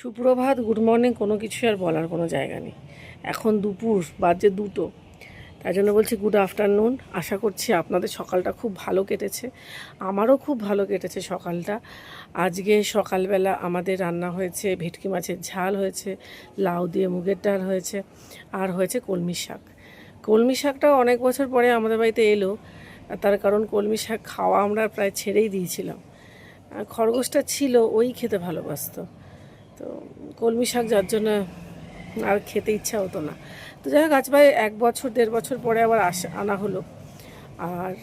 সুপ্রভাত good morning কোনো কিছু আর বলার কোনো জায়গা নেই। এখন দুপুর, বাজে দুটো। তাই জন্য বলছি গুড আফটারনুন আশা করছি আপনাদের সকালটা খুব ভালো কেটেছে। আমারও খুব ভালো কেটেছে সকালটা। আজকে সকালবেলা আমাদের রান্না হয়েছে, ভেটকি মাছের ঝাল হয়েছে, লাউ দিয়ে মুগের ডাল হয়েছে, আর হয়েছে কলমি শাক। কলমি শাকটাও অনেক বছর পরে আমাদের বাড়িতে এলো। তার কারণ কলমি শাক খাওয়া আমরা প্রায় ছেড়েই দিয়েছিলাম। খরগোশটা ছিল, ওই খেতে ভালোবাসতো। তো কলমি শাক যার জন্য আর খেতে ইচ্ছা হতো না। তো যাই হোক, আজ এক বছর, দেড় বছর পরে আবার আসা আনা হলো। আর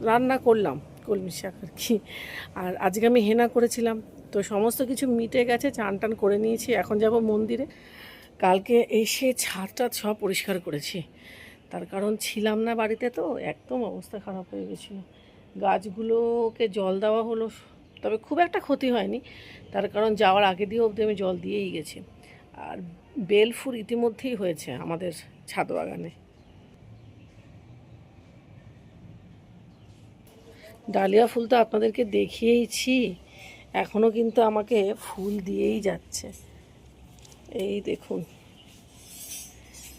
রান্না করলাম কলমি শাক আর কি। আর আজকে আমি হেনা করেছিলাম। তো সমস্ত কিছু মিটে গেছে, চান টান করে নিয়েছি। এখন যাব মন্দিরে। কালকে এসে ছাদটা সব পরিষ্কার করেছি। তার কারণ ছিলাম না বাড়িতে তো, একদম অবস্থা খারাপ হয়ে গেছিল। গাছগুলোকে জল দেওয়া হলো তবে খুব একটা ক্ষতি হয়নি। তার কারণ যাওয়ার আগে দিয়ে অবধি আমি জল দিয়েই গেছি। আর বেল ফুল ইতিমধ্যেই হয়েছে আমাদের ছাদ বাগানে ডালিয়া ফুল তো আপনাদেরকে দেখিয়েইছি এখনও কিন্তু আমাকে ফুল দিয়েই যাচ্ছে। এই দেখুন,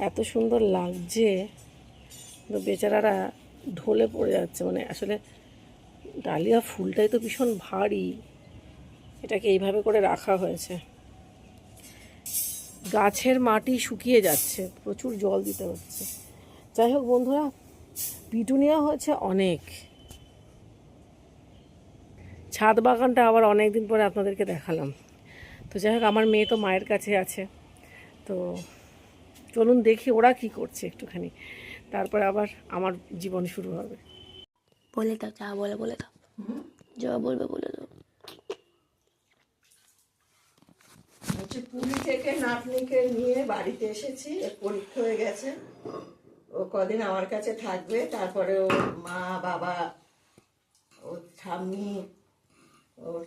এত সুন্দর লাগছে। বেচারারা ঢলে পড়ে যাচ্ছে মানে আসলে ডালিয়া ফুলটাই তো ভীষণ ভারী। এটাকে এইভাবে করে রাখা হয়েছে। গাছের মাটি শুকিয়ে যাচ্ছে, প্রচুর জল দিতে হচ্ছে। যাই হোক বন্ধুরা, পিটুনিয়া হয়েছে অনেক। ছাদ বাগানটা আবার অনেক দিন পরে আপনাদেরকে দেখালাম। তো যাই হোক, আমার মেয়ে তো মায়ের কাছে আছে। তো চলুন দেখি ওরা কি করছে একটুখানি। তারপরে আবার আমার জীবন শুরু হবে। বলে দাও, যা বলে বলে দাও। যা বলবে বলে দাও। পুরী থেকে নাতনিকে নিয়ে বাড়িতে এসেছি পরীক্ষা হয়ে গেছে। ও কদিন আমার কাছে থাকবে, তারপরে ও মা, বাবা, ওর ঠাম্মি ওর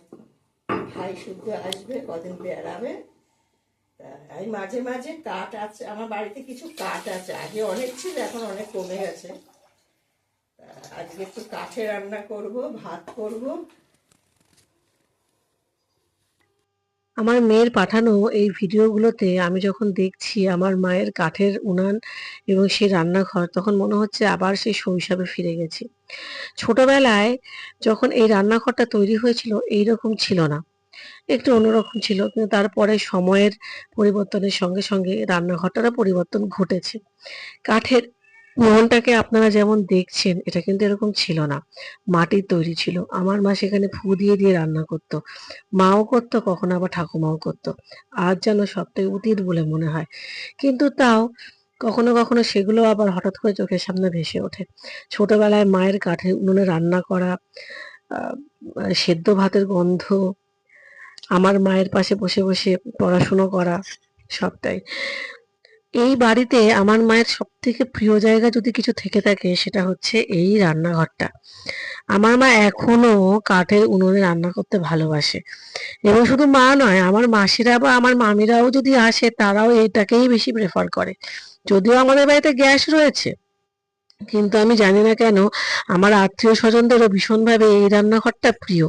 ভাই শুদ্ধ আসবে, কদিন বেড়াবে। আমি মাঝে মাঝে কাঠ আছে, আমার বাড়িতে কিছু কাঠ আছে, আগে অনেক ছিল, এখন অনেক কমে গেছে। আজকে একটু কাঠে রান্না করব, ভাত করব। আমার মেয়ের পাঠানো এই ভিডিওগুলোতে আমি যখন দেখছি আমার মায়ের কাঠের উনান এবং সেই রান্নাঘর, তখন মনে হচ্ছে আবার সেই শৈশবে ফিরে গেছি। ছোটবেলায় যখন এই রান্নাঘরটা তৈরি হয়েছিল এই রকম ছিল না। একটু অন্যরকম ছিল, কিন্তু তারপরে সময়ের পরিবর্তনের সঙ্গে সঙ্গে রান্নাঘরটারও পরিবর্তন ঘটেছে। কাঠের উনুনটাকে আপনারা যেমন দেখছেন, এটা কিন্তু এরকম ছিল না। মাটির তৈরি ছিল। আমার মা সেখানে ফু দিয়ে দিয়ে রান্না করতো। মাও করতো, কখনো আবার ঠাকুমাও করতো। আজ যেন সবটাই অতীত বলে মনে হয়। কিন্তু তাও কখনো কখনো সেগুলো আবার হঠাৎ করে চোখের সামনে ভেসে ওঠে। ছোটবেলায় মায়ের কাঠে উনুনে রান্না করা সেদ্ধ ভাতের গন্ধ, আমার মায়ের পাশে বসে বসে পড়াশুনো করা, সবটাই। এই বাড়িতে আমার মায়ের সব থেকে প্রিয় জায়গা যদি কিছু থেকে থাকে, সেটা হচ্ছে এই রান্নাঘরটা। আমার মা এখনও কাঠের উনুনে রান্না করতে ভালোবাসে। এবং শুধু মা নয়, আমার মাসিরা বা আমার মামিরাও যদি আসে, তারাও এটাকেই বেশি প্রেফার করে। যদিও আমাদের বাড়িতে গ্যাস রয়েছে, কিন্তু আমি জানি না কেন আমার আত্মীয় স্বজনদেরও ভীষণভাবে এই রান্নাঘরটা প্রিয়।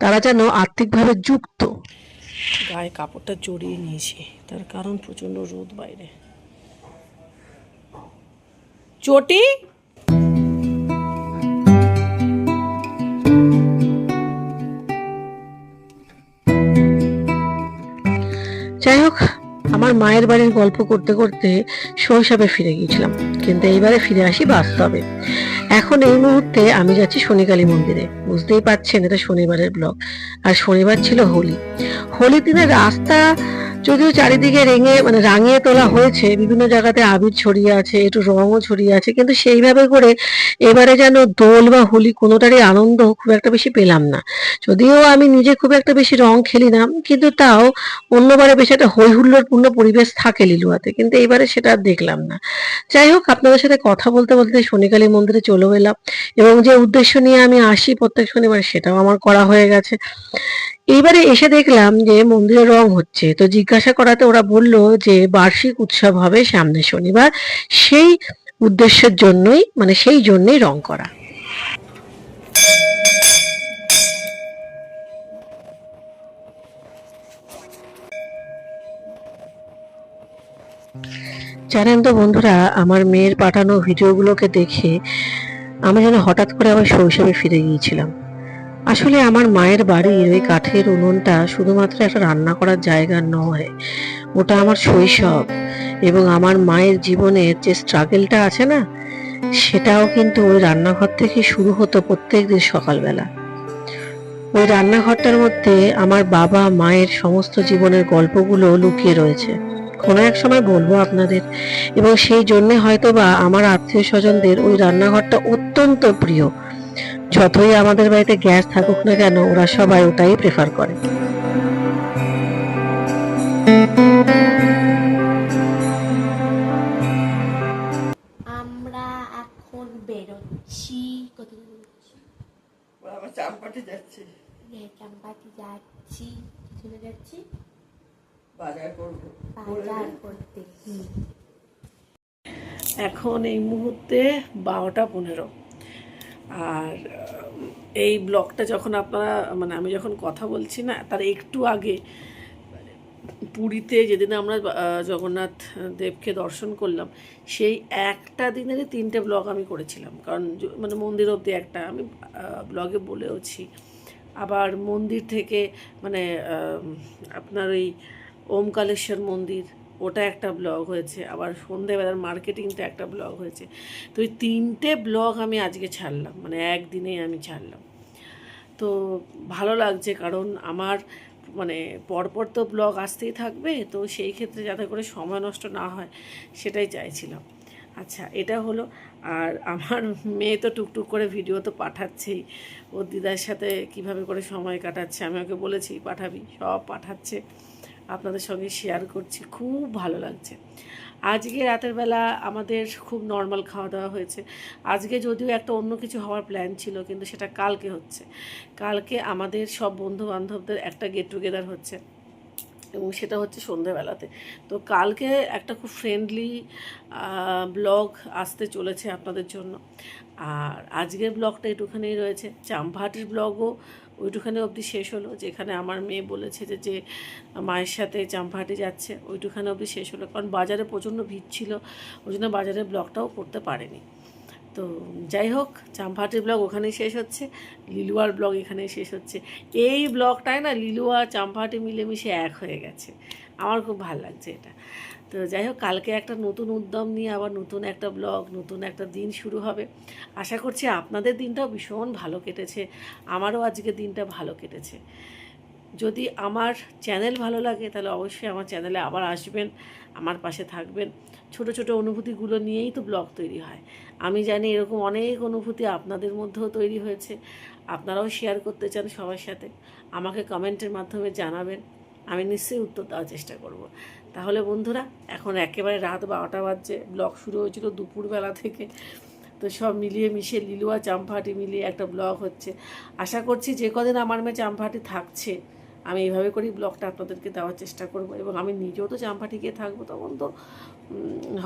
তারা যেন আর্থিকভাবে যুক্ত। গায়ে কাপড়টা জড়িয়ে নিয়েছি, তার কারণ প্রচণ্ড রোদ বাইরে। चोटी আমার মায়ের বাড়ির গল্প করতে করতে শৈশবে ফিরে গিয়েছিলাম। কিন্তু এইবারে ফিরে আসি বাস্তবে। এখন এই মুহূর্তে আমি যাচ্ছি শনিকালী মন্দিরে। বুঝতেই পারছেন, এটা শনিবারের ব্লগ। আর শনিবার ছিল হোলি। হোলির দিনে রাস্তা যদিও চারিদিকে রেঙে মানে রাঙিয়ে তোলা হয়েছে, বিভিন্ন জায়গাতে আবির ছড়িয়ে আছে, একটু রঙও ছড়িয়ে আছে, কিন্তু সেইভাবে করে এবারে যেন দোল বা হোলি কোনোটারই আনন্দ খুব একটা বেশি পেলাম না। যদিও আমি নিজে খুব একটা বেশি রং খেলি না, কিন্তু তাও অন্যবারে বেশ একটা হই হুল্লোড়পূর্ণ পরিবেশ থাকে লিলুয়াতে, কিন্তু এবারে সেটা আর দেখলাম না। যাই হোক, আপনাদের সাথে কথা বলতে বলতে শনিকালী মন্দিরে চলেও এলাম, এবং যে উদ্দেশ্য নিয়ে আমি আসি প্রত্যেক শনিবার সেটাও আমার করা হয়ে গেছে। এইবারে এসে দেখলাম যে মন্দিরে রং হচ্ছে, তো জিজ্ঞাসা করাতে ওরা বলল যে বার্ষিক উৎসব হবে সামনে শনিবার, সেই উদ্দেশ্যের জন্যই মানে সেই জন্যই রং করা। জানেন তো বন্ধুরা, আমার মেয়ের পাঠানো ভিডিওগুলোকে দেখে আমি যেন হঠাৎ করে আবার শৈশবে ফিরে গিয়েছিলাম। আসলে আমার মায়ের বাড়ির ওই কাঠের উনুনটা শুধুমাত্র একটা রান্না করার জায়গা নয়, ওটা আমার শৈশব এবং আমার মায়ের জীবনের যে স্ট্রাগেলটা আছে না, সেটাও কিন্তু ওই রান্নাঘর থেকে শুরু হতো প্রত্যেক দিন সকালবেলা। ওই রান্নাঘরটার মধ্যে আমার বাবা মায়ের সমস্ত জীবনের গল্পগুলো লুকিয়ে রয়েছে। কোনো এক সময় বলব আপনাদের। এবং সেই জন্যে হয়তো বা আমার আত্মীয় স্বজনদের ওই রান্নাঘরটা অত্যন্ত প্রিয়। যতই আমাদের বাড়িতে গ্যাস থাকুক না কেন ওরা সবাই ওটাই প্রেফার করে। আমরা এখন বেরোচ্ছি। কোথায় বেরোচ্ছি? আমার চাম্পাটি যাচ্ছে। যাচ্ছি। বাজার করব। বাজার করতে এখন এই মুহূর্তে বারোটা পনেরো। আর এই ব্লগটা যখন আপনারা মানে আমি যখন কথা বলছি না তার একটু আগে পুরীতে যেদিন আমরা জগন্নাথ দেবকে দর্শন করলাম সেই একটা দিনেরই তিনটে ব্লগ আমি করেছিলাম। কারণ মানে মন্দির অবধি একটা আমি ব্লগে বলেওছি। আবার মন্দির থেকে মানে আপনার ওই ওমকালেশ্বর মন্দির, ওটা একটা ব্লগ হয়েছে। আবার সন্ধেবেলার মার্কেটিংটা একটা ব্লগ হয়েছে। তো ওই তিনটে ব্লগ আমি আজকে ছাড়লাম মানে একদিনেই আমি ছাড়লাম। তো ভালো লাগছে কারণ আমার মানে পরপর তো ব্লগ আসতেই থাকবে, তো সেই ক্ষেত্রে যাতে করে সময় নষ্ট না হয়, সেটাই চাইছিলাম। আচ্ছা এটা হলো, আর আমার মেয়ে তো টুকটুক করে ভিডিও তো পাঠাচ্ছেই। ওর দিদার সাথে কীভাবে করে সময় কাটাচ্ছে, আমি ওকে বলেছি, পাঠাবি, সব পাঠাচ্ছে। আপনাদের সঙ্গে শেয়ার করছি, খুব ভালো লাগছে। আজকে রাতের বেলা আমাদের খুব নর্মাল খাওয়া দাওয়া হয়েছে। আজকে যদিও একটা অন্য কিছু হওয়ার প্ল্যান ছিল, কিন্তু সেটা কালকে হচ্ছে। কালকে আমাদের সব বন্ধু বান্ধবদের একটা গেট টুগেদার হচ্ছে, এবং সেটা হচ্ছে সন্ধেবেলাতে। তো কালকে একটা খুব ফ্রেন্ডলি ব্লগ আসতে চলেছে আপনাদের জন্য। আর আজকের ব্লগটা একটুখানি রয়েছে, চাম্পাহাটির ব্লগও ওইটুখানি অবধি শেষ হলো, যেখানে আমার মেয়ে বলেছে যে যে মায়ের সাথে চাম্পাহাটি যাচ্ছে, ওইটুখানে অবধি শেষ হলো। কারণ বাজারে প্রচণ্ড ভিড় ছিল, ওই জন্য বাজারের ব্লগটাও করতে পারেনি। তো যাই হোক চাম্পাহাটির ব্লগ ওখানেই শেষ হচ্ছে, লিলুয়ার ব্লগ এখানেই শেষ হচ্ছে। এই ব্লগটায় না লিলুয়া চাম্পাহাটি মিলেমিশে এক হয়ে গেছে। আমার খুব ভালো লাগছে এটা। তো যাই হোক, কালকে একটা নতুন উদ্যম নিয়ে আবার নতুন একটা ব্লগ, নতুন একটা দিন শুরু হবে। আশা করছি আপনাদের দিনটাও ভীষণ ভালো কেটেছে, আমারও আজকে দিনটা ভালো কেটেছে। যদি আমার চ্যানেল ভালো লাগে, তাহলে অবশ্যই আমার চ্যানেলে আবার আসবেন, আমার পাশে থাকবেন। ছোট ছোট অনুভূতিগুলো নিয়েই তো ব্লগ তৈরি হয়। আমি জানি এরকম অনেক অনুভূতি আপনাদের মধ্যেও তৈরি হয়েছে। আপনারাও শেয়ার করতে চান সবার সাথে, আমাকে কমেন্টের মাধ্যমে জানাবেন, আমি নিশ্চয়ই উত্তর দেওয়ার চেষ্টা করব। তাহলে বন্ধুরা, এখন একেবারে রাত বারোটা বাজছে ব্লগ শুরু হয়েছিল দুপুরবেলা থেকে। তো সব মিলিয়ে মিশিয়ে লিলুয়া চাম্পাহাটি মিলিয়ে একটা ব্লগ হচ্ছে। আশা করছি যে কদিন আমার মেয়ে চাম্পাহাটি থাকছে, আমি এইভাবে করেই ব্লগটা আপনাদেরকে দেওয়ার চেষ্টা করব। এবং আমি নিজেও তো চাম্পাহাটি গিয়ে থাকব তখন তো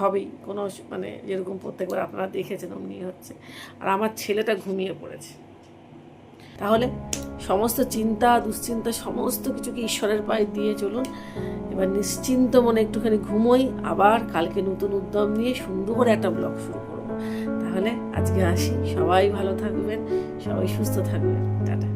হবেই। কোনো মানে যেরকম প্রত্যেকবার আপনারা দেখেছেন অমনি হচ্ছে। আর আমার ছেলেটা ঘুমিয়ে পড়েছে। তাহলে সমস্ত চিন্তা, দুশ্চিন্তা, সমস্ত কিছুকে ঈশ্বরের পায়ে দিয়ে চলুন। এবার নিশ্চিন্ত মনে একটুখানি ঘুমোই, আবার কালকে নতুন উদ্যম নিয়ে সুন্দর একটা ব্লগ শুরু করব। তাহলে আজকে আসি। সবাই ভালো থাকবেন, সবাই সুস্থ থাকবেন। টাটা।